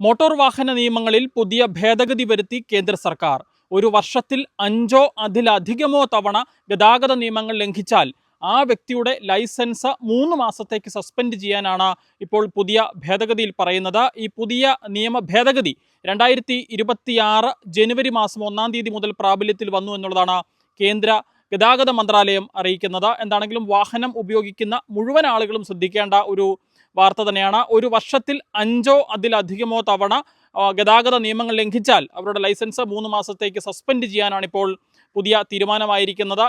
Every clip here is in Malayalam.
മോട്ടോർ വാഹന നിയമങ്ങളിൽ പുതിയ ഭേദഗതി വരുത്തി കേന്ദ്ര സർക്കാർ. ഒരു വർഷത്തിൽ അഞ്ചോ അതിലധികമോ തവണ ഗതാഗത നിയമങ്ങൾ ലംഘിച്ചാൽ ആ വ്യക്തിയുടെ ലൈസൻസ് മൂന്ന് മാസത്തേക്ക് സസ്പെൻഡ് ചെയ്യാനാണ് ഇപ്പോൾ പുതിയ ഭേദഗതിയിൽ പറയുന്നത്. ഈ പുതിയ നിയമ ഭേദഗതി രണ്ടായിരത്തി ഇരുപത്തിയാറ് ജനുവരി മാസം ഒന്നാം തീയതി മുതൽ പ്രാബല്യത്തിൽ വന്നു എന്നുള്ളതാണ് കേന്ദ്ര ഗതാഗത മന്ത്രാലയം അറിയിക്കുന്നത്. എന്താണെങ്കിലും വാഹനം ഉപയോഗിക്കുന്ന മുഴുവൻ ആളുകളും ശ്രദ്ധിക്കേണ്ട ഒരു വാർത്ത തന്നെയാണ്. ഒരു വർഷത്തിൽ അഞ്ചോ അതിലധികമോ തവണ ഗതാഗത നിയമങ്ങൾ ലംഘിച്ചാൽ അവരുടെ ലൈസൻസ് മൂന്ന് മാസത്തേക്ക് സസ്പെൻഡ് ചെയ്യാനാണ് ഇപ്പോൾ പുതിയ തീരുമാനമായിരിക്കുന്നത്.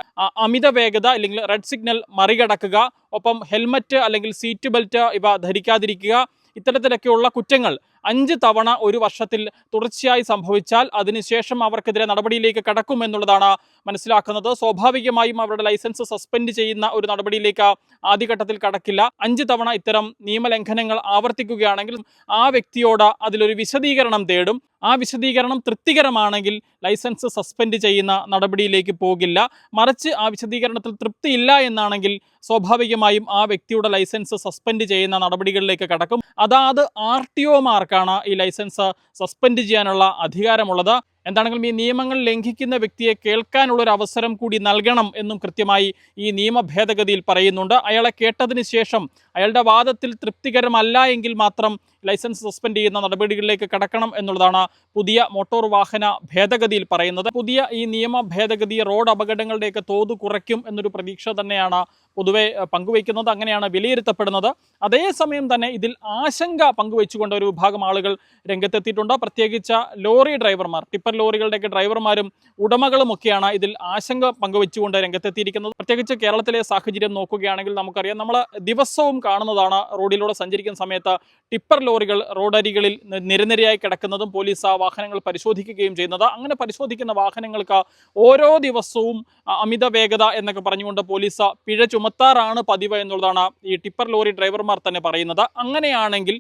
അമിത വേഗത അല്ലെങ്കിൽ റെഡ് സിഗ്നൽ മറികടക്കുക ഒപ്പം ഹെൽമറ്റ് അല്ലെങ്കിൽ സീറ്റ് ബെൽറ്റ് ഇവ ധരിക്കാതിരിക്കുക ഇത്തരത്തിലൊക്കെയുള്ള കുറ്റങ്ങൾ അഞ്ച് തവണ ഒരു വർഷത്തിൽ തുടർച്ചയായി സംഭവിച്ചാൽ അതിനുശേഷം അവർക്കെതിരെ നടപടിയിലേക്ക് കടക്കുമെന്നുള്ളതാണ് മനസ്സിലാക്കുന്നത്. സ്വാഭാവികമായും അവരുടെ ലൈസൻസ് സസ്പെൻഡ് ചെയ്യുന്ന ഒരു നടപടിയിലേക്ക് ആദ്യഘട്ടത്തിൽ കടക്കില്ല. അഞ്ച് തവണ ഇത്തരം നിയമലംഘനങ്ങൾ ആവർത്തിക്കുകയാണെങ്കിൽ ആ വ്യക്തിയോട് അതിലൊരു വിശദീകരണം തേടും. ആ വിശദീകരണം തൃപ്തികരമാണെങ്കിൽ ലൈസൻസ് സസ്പെൻഡ് ചെയ്യുന്ന നടപടിയിലേക്ക് പോകില്ല. മറിച്ച് ആ വിശദീകരണത്തിൽ തൃപ്തിയില്ല എന്നാണെങ്കിൽ സ്വാഭാവികമായും ആ വ്യക്തിയുടെ ലൈസൻസ് സസ്പെൻഡ് ചെയ്യുന്ന നടപടികളിലേക്ക് കടക്കും. അതാത് ആർ ടി ഒമാർക്കാണ് ഈ ലൈസൻസ് സസ്പെൻഡ് ചെയ്യാനുള്ള അധികാരമുള്ളത്. എന്താണെങ്കിലും ഈ നിയമങ്ങൾ ലംഘിക്കുന്ന വ്യക്തിയെ കേൾക്കാനുള്ളൊരു അവസരം കൂടി നൽകണം എന്നും കൃത്യമായി ഈ നിയമ ഭേദഗതിയിൽ പറയുന്നുണ്ട്. അയാളെ കേട്ടതിന് ശേഷം അയാളുടെ വാദത്തിൽ തൃപ്തികരമല്ല എങ്കിൽ മാത്രം ലൈസൻസ് സസ്പെൻഡ് ചെയ്യുന്ന നടപടികളിലേക്ക് കടക്കണം എന്നുള്ളതാണ് പുതിയ മോട്ടോർ വാഹന ഭേദഗതിയിൽ പറയുന്നത്. പുതിയ ഈ നിയമ ഭേദഗതി റോഡ് അപകടങ്ങളുടെയൊക്കെ തോത് കുറയ്ക്കും എന്നൊരു പ്രതീക്ഷ തന്നെയാണ് പൊതുവെ പങ്കുവയ്ക്കുന്നത് അങ്ങനെയാണ് വിലയിരുത്തപ്പെടുന്നത്. അതേസമയം തന്നെ ഇതിൽ ആശങ്ക പങ്കുവെച്ചുകൊണ്ട് ഒരു വിഭാഗം ആളുകൾ രംഗത്തെത്തിയിട്ടുണ്ട്. പ്രത്യേകിച്ച് ലോറി ഡ്രൈവർമാർ ടിപ്പർ ലോറികളുടെയൊക്കെ ഡ്രൈവർമാരും ഉടമകളും ഒക്കെയാണ് ഇതിൽ ആശങ്ക പങ്കുവെച്ചുകൊണ്ട് രംഗത്തെത്തിയിരിക്കുന്നത്. പ്രത്യേകിച്ച് കേരളത്തിലെ സാഹചര്യം നോക്കുകയാണെങ്കിൽ നമുക്കറിയാം നമ്മൾ ദിവസവും കാണുന്നതാണ് റോഡിലൂടെ സഞ്ചരിക്കുന്ന സമയത്ത് ടിപ്പർ ലോറികൾ റോഡരികളിൽ നിരനിരയായി കിടക്കുന്നതും പോലീസ് ആ വാഹനങ്ങൾ പരിശോധിക്കുകയും ചെയ്യുന്നത്. അങ്ങനെ പരിശോധിക്കുന്ന വാഹനങ്ങൾക്ക് ഓരോ ദിവസവും അമിത വേഗത എന്നൊക്കെ പറഞ്ഞുകൊണ്ട് പോലീസ് പിഴ ചുമത്താറാണ് പതിവ് എന്നുള്ളതാണ് ഈ ടിപ്പർ ലോറി ഡ്രൈവർമാർ തന്നെ പറയുന്നത്. അങ്ങനെയാണെങ്കിൽ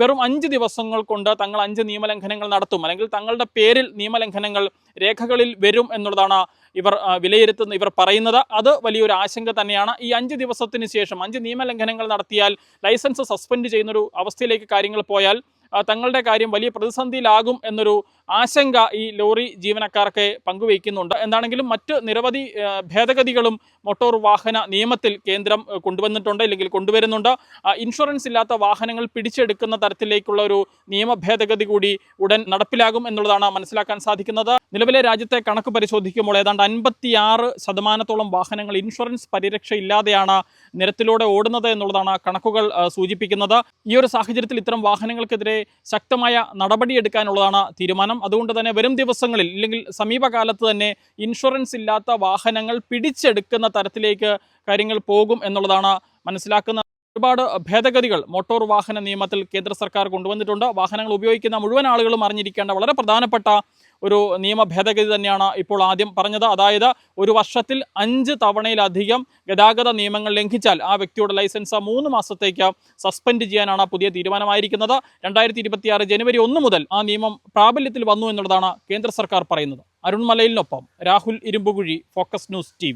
വെറും അഞ്ച് ദിവസങ്ങൾ കൊണ്ട് തങ്ങൾ അഞ്ച് നിയമലംഘനങ്ങൾ നടത്തും. അല്ലെങ്കിൽ തങ്ങളുടെ പേരിൽ നിയമലംഘനങ്ങൾ രേഖകളിൽ വരും എന്നുള്ളതാണ് ഇവർ വിലയിരുത്തുന്ന ഇവർ പറയുന്നത്. അത് വലിയൊരു ആശങ്ക തന്നെയാണ്. ഈ അഞ്ച് ദിവസത്തിന് ശേഷം അഞ്ച് നിയമലംഘനങ്ങൾ നടത്തിയാൽ ലൈസൻസ് സസ്പെൻഡ് ചെയ്യുന്നൊരു അവസ്ഥയിലേക്ക് കാര്യങ്ങൾ പോയാൽ തങ്ങളുടെ കാര്യം വലിയ പ്രതിസന്ധിയിലാകും എന്നൊരു ആശങ്ക ഈ ലോറി ജീവനക്കാർക്ക് പങ്കുവയ്ക്കുന്നുണ്ട്. എന്താണെങ്കിലും മറ്റ് നിരവധി ഭേദഗതികളും മോട്ടോർ വാഹന നിയമത്തിൽ കേന്ദ്രം കൊണ്ടുവന്നിട്ടുണ്ട് അല്ലെങ്കിൽ കൊണ്ടുവരുന്നുണ്ട്. ഇൻഷുറൻസ് ഇല്ലാത്ത വാഹനങ്ങൾ പിടിച്ചെടുക്കുന്ന തരത്തിലേക്കുള്ള ഒരു നിയമ ഭേദഗതി കൂടി ഉടൻ നടപ്പിലാകും എന്നുള്ളതാണ് മനസ്സിലാക്കാൻ സാധിക്കുന്നത്. നിലവിലെ രാജ്യത്തെ കണക്ക് പരിശോധിക്കുമ്പോൾ ഏതാണ്ട് അൻപത്തിയാറ് ശതമാനത്തോളം വാഹനങ്ങൾ ഇൻഷുറൻസ് പരിരക്ഷ ഇല്ലാതെയാണ് നിരത്തിലൂടെ ഓടുന്നത് എന്നുള്ളതാണ് കണക്കുകൾ സൂചിപ്പിക്കുന്നത്. ഈ ഒരു സാഹചര്യത്തിൽ ഇത്തരം വാഹനങ്ങൾക്കെതിരെ ശക്തമായ നടപടിയെടുക്കാനുള്ളതാണ് തീരുമാനം. അതുകൊണ്ട് തന്നെ വരും ദിവസങ്ങളിൽ ഇല്ലെങ്കിൽ സമീപകാലത്ത് തന്നെ ഇൻഷുറൻസ് ഇല്ലാത്ത വാഹനങ്ങൾ പിടിച്ചെടുക്കുന്ന തരത്തിലേക്ക് കാര്യങ്ങൾ പോകും എന്നുള്ളതാണ് മനസ്സിലാക്കുന്ന ഒരുപാട് ഭേദഗതികൾ മോട്ടോർ വാഹന നിയമത്തിൽ കേന്ദ്ര സർക്കാർ കൊണ്ടുവന്നിട്ടുണ്ട്. വാഹനങ്ങൾ ഉപയോഗിക്കുന്ന മുഴുവൻ ആളുകളും അറിഞ്ഞിരിക്കേണ്ട വളരെ പ്രധാനപ്പെട്ട ഒരു നിയമ ഭേദഗതി തന്നെയാണ് ഇപ്പോൾ ആദ്യം പറഞ്ഞത്. അതായത് ഒരു വർഷത്തിൽ അഞ്ച് തവണയിലധികം ഗതാഗത നിയമങ്ങൾ ലംഘിച്ചാൽ ആ വ്യക്തിയുടെ ലൈസൻസ് മൂന്ന് മാസത്തേക്ക് സസ്പെൻഡ് ചെയ്യാനാണ് പുതിയ തീരുമാനമായിരിക്കുന്നത്. രണ്ടായിരത്തി ഇരുപത്തിയാറ് ജനുവരി ഒന്ന് മുതൽ ആ നിയമം പ്രാബല്യത്തിൽ വന്നു എന്നുള്ളതാണ് കേന്ദ്ര സർക്കാർ പറയുന്നത്. അരുൺമലയിലിനൊപ്പം Rahul Irumbukuzhi focus news T